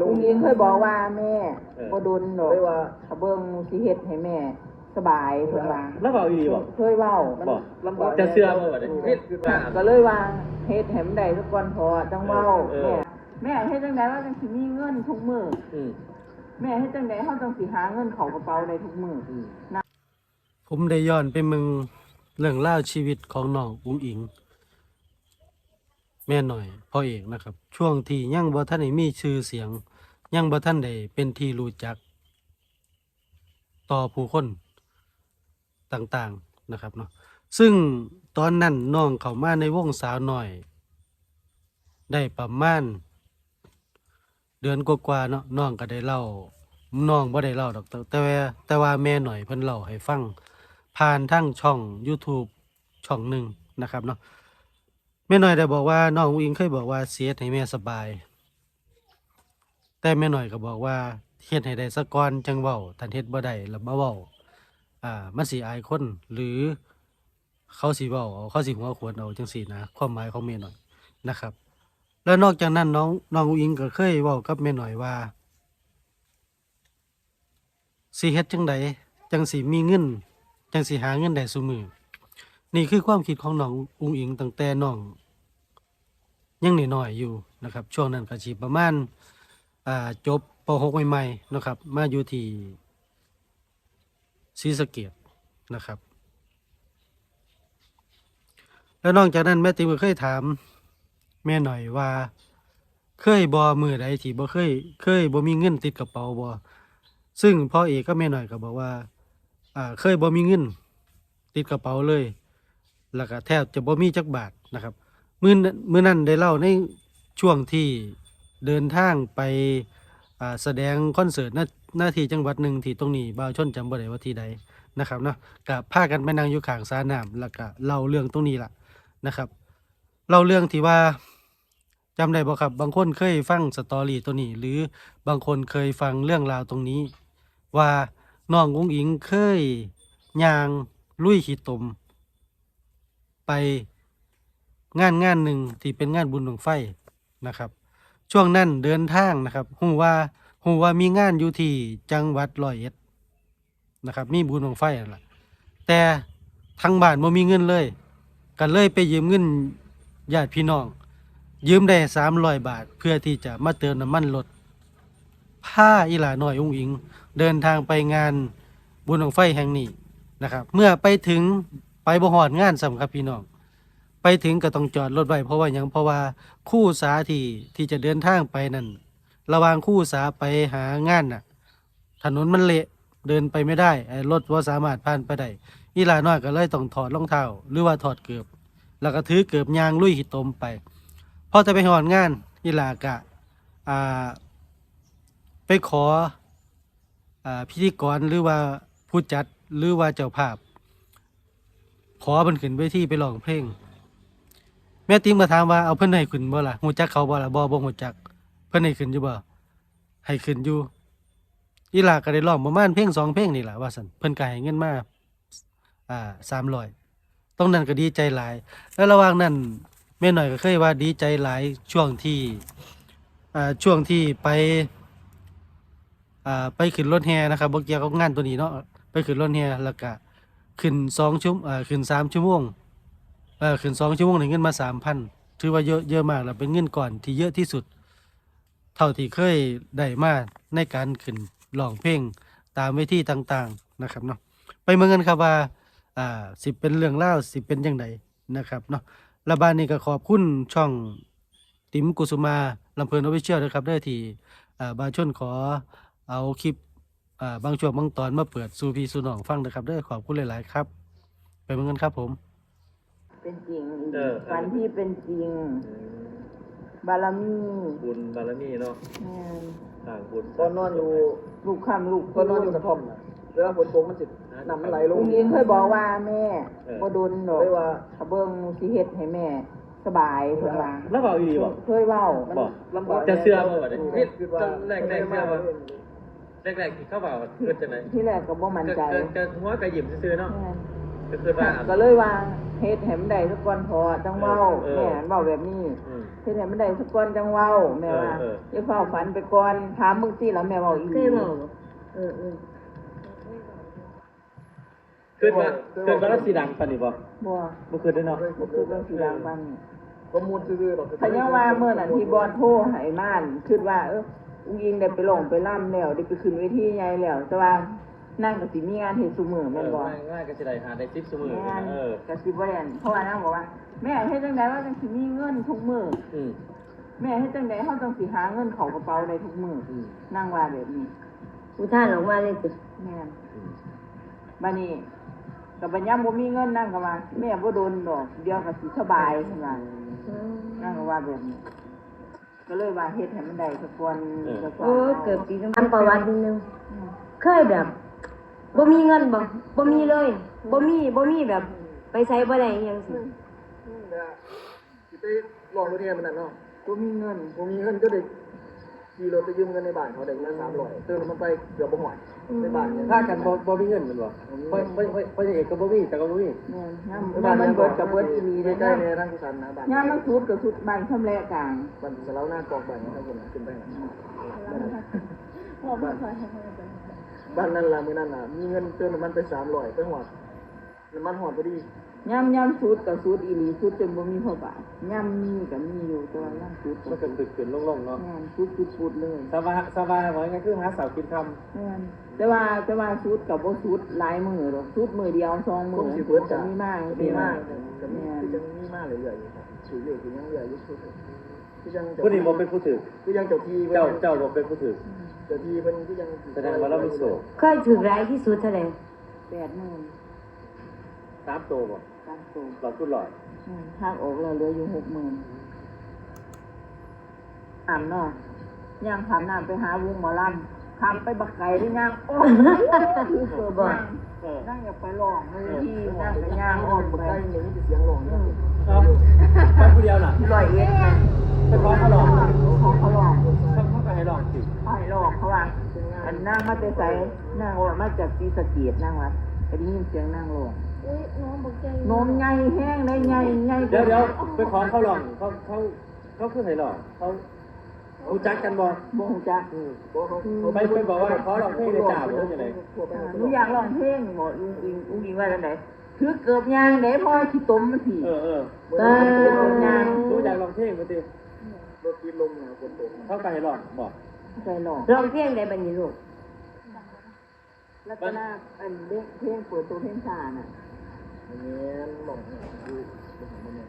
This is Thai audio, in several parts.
ลลุงงยิงเคยบอกว่าแม่เออ บ่โดนดอกเลยว่า ถ้าเบิ่งสิเฮ็ดให้แม่ สบายเพิ่นว่าแล้วบอกอีหลีบอกเคยเว้า มันบอกลำบากจะเชื่อบ่ว่าเดี๋ยวนี้คือว่าก็เลยว่าเฮ็ดให้มันได้ทุกวันพอจังเว้าเอแม่อ แม่เฮ็ดจังได๋ว่าจังสิมีเงินทุกมื้ออืมแม่เฮ็ดจังได๋เฮาจังสิหาเงินเข้ากระเป๋าได้ทุกมื้อ อืม ผมได้ย้อนไปมึงเรื่องเล่าวชีวิตของน้องอุ้งอิง แม่หน่อยพ่อเอกนะครับ ช่วงที่ยังบ่ท่านได้มีชื่อเสียง ยังบ่ท่านได้เป็นที่รู้จัก ต่อผู้คนต่างๆนะครับเนาะซึ่งตอนนั้นน้องเข้ามาในวงสาวหน่อย ได้ประมาณเดือนกว่าๆเนาะน้องก็ได้เล่าน้องบ่ได้เล่าดอกแต่แต่ว่าแต่ว่าแม่หน่อยเพิ่นเล่าให้ฟังผ่านทั้งช่อง YouTube ช่องหนึ่งนะครับเนาะ แม่หน่อยได้บอกว่าน้องอุ้งอิงเคยบอกว่าเสียให้แม่สบาย แต่แม่หน่อยก็บอกว่าเฮ็ดให้ได้สักก่อนจังเว้าทันเฮ็ดบ่ได้แล้วมาเว้าอ่ามันสิอายคนหรือเขาสิเว้าเอาเขาสิหัวขวนเอาจังซี่นะความหมายของแม่หน่อยนะครับ แล้วนอกจากนั้นน้องน้องอุ้งอิงก็เคยเว้ากับแม่หน่อยว่าสิเฮ็ดจังใดจังสิมีเงิน จังสิหาเงินได้ซุมือ นี่คือความคิดของน้องอุ้งอิงตั้งแต่น้อง ยังน้อยๆอยู่นะครับ ช่วงนั้นก็สิประมาณอ่าจบป .6 ใหม่ๆนะครับ มาอยู่ที่ศรีสะเกษนะครับ แล้วนอกจากนั้นแม่ติ๋มก็เคยถาม แม่หน่อยว่า เคยบ่มือใดที่บ่เคย เคยบ่มีเงินติดกระเป๋าบ่ซึ่งพ่อเอกก็แม่หน่อยก็บอกว่า อ่า เคยบ่มีเงิน ติดกระเป๋าเลย แล้วก็แทบจะบ่มีจักบาทนะครับมื้อนั้นมื้อนั้นได้เล่าในช่วงที่เดินทางไปแสดงคอนเสิร์ตหน้าหน้าที่จังหวัดหนึ่งที่ตรงนี้บ่าวชนจำบ่ได้ว่าที่ใดนะครับเนาะก็พากันไปนั่งอยู่ข้างสระน้ำแล้วก็เล่าเรื่องตรงนี้ล่ะนะครับเล่าเรื่องที่ว่าจำได้บ่ครับ บางคนเคยฟังสตอรี่ตัวนี้ หรือบางคนเคยฟังเรื่องราวตรงนี้ ว่าน้องอุ้งอิงเคยย่างลุยขีตม ไปงานงานหนึ่งที่เป็นงานบุญหลวงไฟนะครับ ช่วงนั้นเดินทางนะครับหูว่าหูว่ามีงานอยู่ที่จังหวัดร้อยเอ็ดนะครับ มีบุญหลวงไฟนั่นแหละแต่ทางบ้านบ่มีเงินเลยก็เลยไปยืมเงินญาติพี่น้อง ยืมได้สามร้อยบาท เพื่อที่จะมาเติมน้ำมันรถผ้าอีหลาหน่อยอุ้งอิง เดินทางไปงานบุญหลวงไฟแห่งนี้นะครับ เมื่อไปถึง ไปบ่ฮอดงานสำครับพี่น้อง ไปถึงก็ต้องจอดรถไว้เพราะว่าหยังเพราะว่าคู่สาที่ที่จะเดินทางไปนั่นระหว่างคู่สาไปหางานน่ะ ถนนมันเละเดินไปไม่ได้ไอ้รถว่าสามารถผ่านไปได้อีหลาน้อยก็เลยต้องถอดรองเท้าหรือว่าถอดเกือบ แล้วก็ถือเกือบยางลุยหิตมไปพอจะไปหอนงานอีหลากะอ่าไปขออ่าพิธีกรหรือว่าผู้จัดหรือว่าเจ้าภาพ ขอเพิ่นขึ้นเวทีไปร้องเพลง แม่ติ๋มก็ถามว่าเอาเพิ่นให้ขึ้นบ่ล่ะฮู้จักเขาบ่ล่ะบ่บ่ฮู้จัก เพิ่นให้ขึ้นอยู่บ่ให้ขึ้นอยู่อีหลาก็ได้ร้องประมาณเพลงสองเพลงนี่ล่ะว่าซั่นเพิ่นก็ให้เงินมาอ่า300ตรงนั้นก็ดีใจหลาย แล้วระหว่างนั้นแม่หน่อยก็เคยว่าดีใจหลายช่วงที่อ่าช่วงที่ไปอ่าไปขึ้นรถแฮนะครับบ่เกี่ยวกับงานตัวนี้เนาะไปขึ้นรถแฮแล้วก็ ขึ้นสองชั่วอ่าขึ้นสามชั่วโมงเอ่อขึ้นสองชั่วโมงได้เงินมาสามพันถือว่าเยอะเยอะมากแล้วเป็นเงินก่อนที่เยอะที่สุด เท่าที่เคยได้มาในการขึ้นร้องเพลงตามเวทีต่างๆนะครับเนาะไปเมืองกันครับว่าอ่าสิเป็นเรื่องเล่าสิเป็นยังไงนะครับเนาะและบานนี้ก็ขอบคุณช่องติ๋มกุสุมาลำเพลินออฟฟิเชียลนะครับเด้ที่อ่าบาชนขอเอาคลิป อ่าบางช่วงบางตอนมาเปิดสู่พี่สู่น้องฟังนะครับเด้อขอบคุณหลาย ๆ ครับ ไปเหมือนกันครับผม เป็นจริงเออ ฝันที่เป็นจริง อืมบารมีบุญบารมีเนาะแม่นต่างบุญตอนนอนอยู่ลูกคำลูกตอนนอนอยู่กระท่อมน่ะเวลาฝนตกมันสิน้ำมันไหลลลุงงยิงเคยบอกว่าแม่บ่โดนดอกเลยว่า ถ้าเบิ่งสิเฮ็ดให้แม่ สบายเพิ่นว่าแล้วบอกอีหลีบอกเคยเว้ามันบอกลำบากจะเชื่อบ่ว่าเดี๋ยวนี้คิดว่าแรกๆเชื่อบ่ แรกๆที่เข้าบ่าวเกิดจังได๋ที่แรกก็บ่มั่นใจก็ก็หัวก็หยิบซื่อๆเนาะแม่นก็คือว่าก็เลยว่าเฮ็ดให้มันได้สักก่อนพอจังเว้าเออแม่เว้าแบบนี้อืมเฮ็ดให้มันได้สักก่อนจังเว้าแม่ว่าเออเอออย่าเฝ้าฝันไปก่อนถามมึงสิแล้วแม่เว้าอีกเคยบอกเออเออขึ้นมาขึ้นมาแล้วสีดังปานนี่บ่บ่บ่ขึ้นได้เนาะบ่คือเรื่องสิดังปานนี้ข้อมูลซื่อๆหรอกถ้ายังว่าเมื่อนั้นที่บอลโทรให้ม่านคิดว่าเอออุ้ง ยิงได้ไปร้องไปร่ำแล้วได้ไปขึ้นเวทีใหญ่แล้ว แต่ว่านั่งก็สิมีงานเฮ็ดซุมื้อเอแม่นอบ่ง่ายๆก็สิได้หาได้10ชั่วโมงแม่นเออก็สิบ่ได้เพราะว่านั่งบอกว่า แม่เฮ็ดจังไดว่าจังสิมีเงินทุกมื้ออืมแม่เฮ็ดจังไดเฮาจังสิหาเงินเข้ากระเป๋าได้ทุกมื้ออืมนั่งว่าแบบนี้อุทานออกมาเลยสิแม่นอืมบัดนี้ก็บัดยามบ่มีเงินนั่งก็ว่าแม่บ่โดนดอกเดี๋ยวก็สิสบายเพิ่นว่านั่งก็ว่าแบบนี้ ก็เลยว่าเฮ็ดให้มันได้สักวันสักวันโอ้เกือบปีน้ำประวัตินิดนึงเคยแบบบ่มีเงินบ่บ่มีเลยบ่มีบ่มีแบบ ไปใช้บ่ได้อิหยังสินะสิไปลองรถแห่มันนั่นเนาะบ่มีเงิน ผมมีเงินก็ได้ ขี่รถไปยืมเงินในบ้านเขาได้เงินสามร้อยเติมมันไปเกือบบ่หมดในบ้านเนี่ยถ้ากันบ่บ่มีเงินแมันบ่บ่บ่บ่บ่เอกก็บ่มีแต่ก็บ่มีแม่นยามยามมันเบิดก็เบิดอีหลีใกเด้ล้อๆในยามทางกุศลนะบ้านยามมันสุดก็สุดบ้านชำแลกลางบ้านสะเลาหน้ากอกบ้านนะครับผมขึ้นไปนะบ้านนั่นล่ะมื้อนั้นน่ะมีเงินเติมน้ำมันไปสามร้อยไปหอดน้ำมันหอดพอดี ยามยามสุดก็สุดอีหลีสุดจนบ่มีพอบาทยามมีก็มีอยู่แต่ว่ายามสุดมันก็ขึ้นๆลงๆเนาะแม่นสุดสุดสุดเลยสบายสบายว่างั้นคือหาเสาวกินค่ำแม่นแต่ว่าแต่ว่าสุดก็บ่สุดหลายมื้อดอกสุดมื้อเดียวสองผมื้อมสิเบิดก็จ้ะมีมากมีมากก็มีคือจังมีมากเรื่อยๆอยู่ครับถืออยู่คือยังเรื่อยอยู่คือจังผู้นี้บ่เป็นผู้ถือคือยังเจ้าที่เจ้าเจ้าบ่เป็นผู้ถือเจ้าที่เพิ่นคือยังแสดงว่าเรามีโศกเคยถึกหลายที่สุดเท่าใด80,000 สามตัวบ่ตามตัวหลอดกุหลอดอืมทางออกเราเหลืออยู่หกหมื่นอ่านเนาะย่างผ่านน้ำไปหาวงหมอลำทำไปบักไก่ได้ย่างโอ้ยคือเสือบ้านเออนั่งอยากไปลองเลยที่นั่งไปย่าย่างงอ้อ้ออมมบ่ไปได้ยังมีเสียงร้องอยู่เอาไปผู้เดียวน่ะลอยเอ็ดนะไปขอเขาหลอกของเขาลองเขาเขาก็ให้หลอกสิเขาให้ลองเขาว่าอันนั่งมาแต่ใส่นั่งว่ามาจากซีสะเกียดนั่งว่าก็ได้ยินเสียงนั่งล งนมใหญ่แห้งได้ใหญ่ใหญ่เดี๋ยวเดี๋ยวไปขอเขาหลอกเขาเขาเขาคือให้หลอกเขารู้จักกันบ่บ่งจักอืมบ่เขาเขาไปไปบอกว่าขอหลอกเพลงในจ่าบ่จังได๋หนูอยากร้องเพลงบอกลุงอิงลุงอิงว่าจังไดถือเกือบยางเด้พ่อขี้ตมมันผีเออเออเออรู้จักลองเพลงบ่ติรถกินลมนะฝนตกเขาก็ให้หลอกบอกใจร้องร้องเพลงได้บัดนี้ลูกลักษณะอันเด็กเพลงเปิดตัวเพลงชาน่ะ อันนี้หลงอยู่บ่เห็นบ่เนี่ย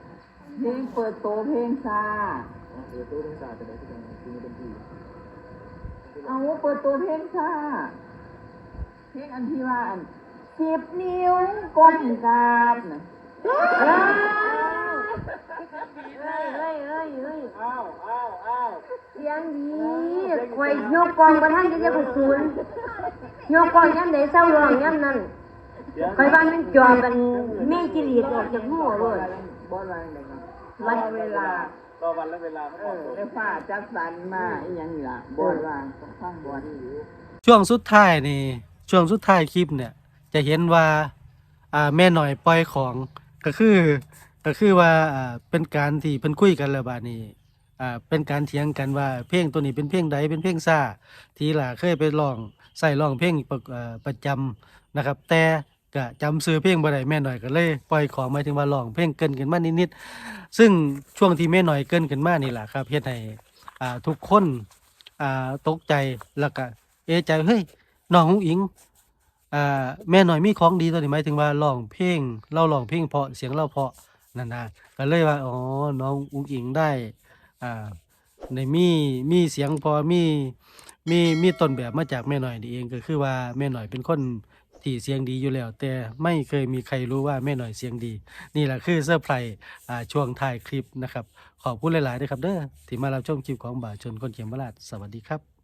เพลงเปิดตัวเพลงชาอ๋อเออตัวต้องสาดไปได้ที่จังคือมันเป็นที่เอาเปิดตัวเพลงชาเพลงอันที่ว่าอันสิบนิ้วก้มกราบน่ะเฮ้ยเฮ้ยเฮ้ยเฮ้ยอ้าวอ้าวอ้าวเสียงดีข่อยยกกองบ่ทันจะจะไปศูนย์ยกกองยามใดเศร้าร้องยามนั้น เดี๋ยวข่อยว่ามันจอกันแม่งจิรีดออกจากหัวเลยบอลอะไรเนี่ยวัวัดนเวลารอวันและเวลาเขาเอบอกอได้ฟ้าจัดสรรมาอีหยังนี่ล่ะบอลวางต้องฟังบอลช่วงสุดท้ายนี่ ช่วงสุดท้ายคลิปเนี่ย จะเห็นว่าอ่าแม่หน่อยปล่อยของก็คือ ก็คือว่าอ่าเป็นการที่เพิ่นคุยกันแล้วบาดนี้อ่าเป็นการเถียงกันว่าเพลงตัวนี้เป็นเพลงใดเป็นเพลงซ่าที่ล่ะเคยไปร้องใส่ร้องเพลงประเอ่อประจำนะครับ แต่ ก็จำซื้อเพลงบ่ได้แม่หน่อยก็เลยปล่อยของหมายถึงว่าร้องเพลงเกินกันมานิดๆซึ่งช่วงที่แม่หน่อยเกินกันมานี่แหละครับเฮ็ดให้อ่าทุกคนอ่าตกใจแล้วก็เอะใจเฮ้ยน้องอุ้งอิงอ่าแม่หน่อยมีของดีตัวนี้หมายถึงว่าร้องเพลงเล่าร้องเพลงเพราะเสียงเล่าเพราะนั่นนะก็เลยว่าอ๋อน้องอุ้งอิงได้อ่าในมีมีเสียงพอมีมีมีต้นแบบมาจากแม่หน่อยนี่เองก็คือว่าแม่หน่อยเป็นคน ติเสียงดีอยู่แล้ว แต่ไม่เคยมีใครรู้ว่าแม่หน่อยเสียงดี นี่แหละคือเซอร์ไพรส์ช่วงถ่ายคลิปนะครับ ขอบคุณหลายๆนะครับเด้อที่มารับชมคลิปของบ่าวชนคนเขียนบลาดสวัสดีครับ